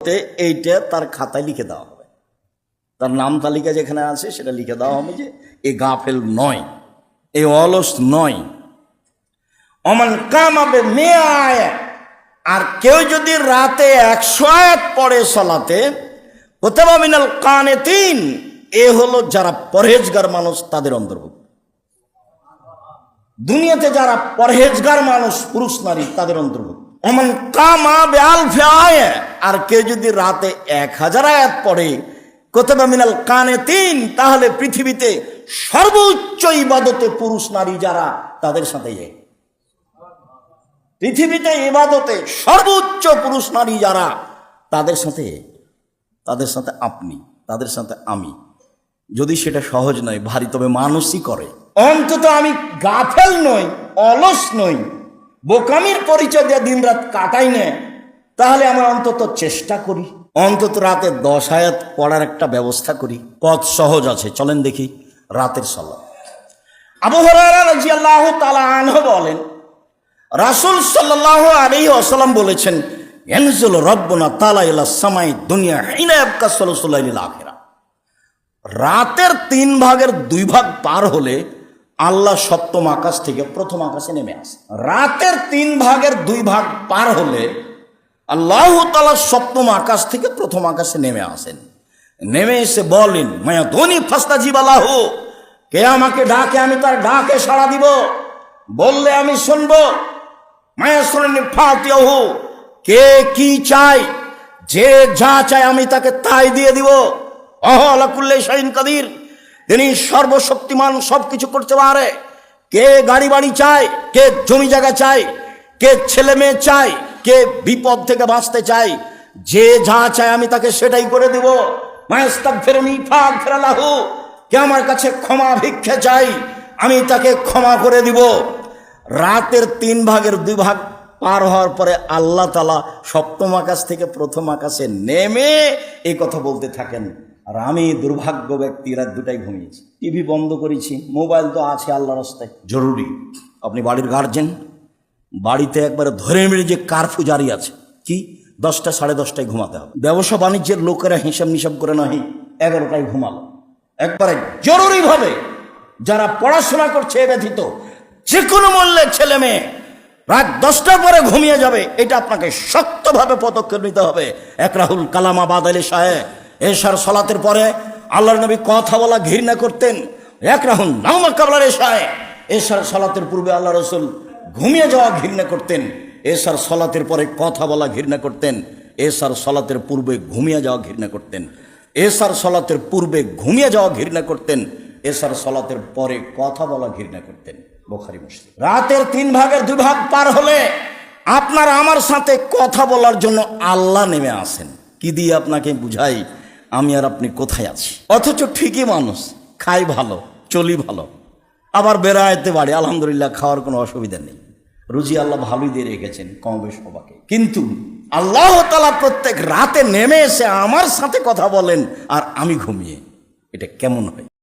এইটা তার খাতায় লিখে দেওয়া হবে। তার নাম তালিকা যেখানে আছে সেটা লিখে দেওয়া হবে যে এ গাফেল নয়, এ অলস নয়। অমান কামাবে মেয়ে আয় আর কেউ যদি রাতে একশো আয়াত পড়ে সলাতে কোথাও মিনাল কানে তিন এ হলো যারা পরহেজগার মানুষ, তাদের অন্তর্ভুক্ত। দুনিয়াতে যারা পরহেজগার মানুষ, পুরুষ নারী, তাদের অন্তর্ভুক্ত। অমন কামা বেআল আয় আর কেউ যদি রাতে এক হাজার আয়াত পড়ে কোথাও মিনাল কানে তিন তাহলে পৃথিবীতে সর্বোচ্চ ইবাদতে পুরুষ নারী যারা, তাদের সাথে পৃথিবীতে ইবাদতে সর্বোচ্চ পুরুষ নারী যারা, তাদের সাথে তাদের সাথে আপনি, তাদের সাথে আমি। যদি সেটা সহজ নয়, ভারী, তবে মানুষই করে। অন্তত আমি গাফেল নই, অলস নই। বোকামির পরিচয় দিয়ে দিন রাত কাটাই না, তাহলে আমরা অন্তত চেষ্টা করি। অন্তত রাতে দশ আয়াত পড়ার একটা ব্যবস্থা করি। কত সহজ আছে, চলেন দেখি রাতের সলা আবহাওয়া তালা আনহ বলেন, রাসুল সাল্লাহ আলী আসালাম বলেছেন এনজুল রব্বনা তালা ইলা সামাই দুনিয়া হিনা আবকা সাল্লাহ আখেরা। রাতের তিন ভাগের দুই ভাগ পার হলে আল্লাহ সপ্তম আকাশ থেকে প্রথম আকাশে নেমে আসে। রাতের তিন ভাগের দুই ভাগ পার হলে আল্লাহ তালা সপ্তম আকাশ থেকে প্রথম আকাশে নেমে আসেন। নেমে এসে বলেন, মায়া ধনী ফাস্তা জীবালাহ কে আমাকে ডাকে? আমি তার ডাকে সাড়া দিব। বললে আমি শুনব। মায়া শোনেন ফাতিয়াহ কে কি চাই যে যা চায় আমি তাকে তাই দিয়ে দিব। অহ আলাকুল্লে শাহিন কাদির। তিনি সর্বশক্তিমান সব কিছু করতে পারে। কে গাড়ি বাড়ি চায়, কে জমি জায়গা চায়, কে ছেলে মেয়ে চায়, কে বিপদ থেকে বাঁচতে চায়, যে যা চায় আমি তাকে সেটাই করে দিব। ফেরালাহু, কে আমার কাছে ক্ষমা ভিক্ষা চাই আমি তাকে ক্ষমা করে দিব। রাতের তিন ভাগের দুই ভাগ পার হওয়ার পরে আল্লাহ তালা সপ্তম আকাশ থেকে প্রথম আকাশে নেমে এই কথা বলতে থাকেন। আর আমি দুর্ভাগ্য ব্যক্তি রাত দুটাই ঘুমিয়েছি। টিভি বন্ধ করেছি, মোবাইল তো আছে আল্লাহ রাস্তায়। জরুরি, আপনি বাড়ির গার্জেন বাড়িতে একবারে ধরে মেরে যে কারফিউ জারি আছে, কি? দশটা, সাড়ে দশটায় ঘুমাতে হবে। ব্যবসা বাণিজ্যের লোকেরা হিসাব নিসাব করে নয়, এগারোটায় ঘুমালো। একবারে জরুরিভাবে যারা পড়াশোনা করছে ব্যথিত যে কোনো মূল্যে ছেলে মেয়ে রাত দশটার পরে ঘুমিয়ে যাবে, এটা আপনাকে শক্তভাবে পদক্ষেপ নিতে হবে। এক রাহুল কালামা বাদালি সাহেব এশার সলাতের পরে আল্লাহর নবী কথা বলা ঘৃণা করতেন। এক রাহুল নামা কাবলার এশায়। এশার সলাতের পূর্বে আল্লাহ রসুল ঘুমিয়ে যাওয়া ঘৃণা করতেন। এশার সলাতের পরে কথা বলা ঘৃণা করতেন। এশার সলাতের পূর্বে ঘুমিয়ে যাওয়া ঘৃণা করতেন। এশার সলাতের পূর্বে ঘুমিয়ে যাওয়া ঘৃণা করতেন। এশার সলাতের পরে কথা বলা ঘৃণা করতেন। বোখারি মুসলিম। রাতের তিন ভাগের দুই ভাগ পার হলে আপনার আমার সাথে কথা বলার জন্য আল্লাহ নেমে আসেন। কি দিয়ে আপনাকে বুঝাই? আমি আর আপনি কোথায় আছি? অথচ ঠিকই মানুষ, খাই ভালো, চলি ভালো। আবার বেড়াইতে পারে, আলহামদুলিল্লাহ খাওয়ার কোনো অসুবিধা নেই। রুজি আল্লাহ ভালোই দিয়ে রেখেছেন কম বেশ সবাকে কিন্তু আল্লাহ তালা প্রত্যেক রাতে নেমে এসে আমার সাথে কথা বলেন আর আমি ঘুমিয়ে। এটা কেমন হয়?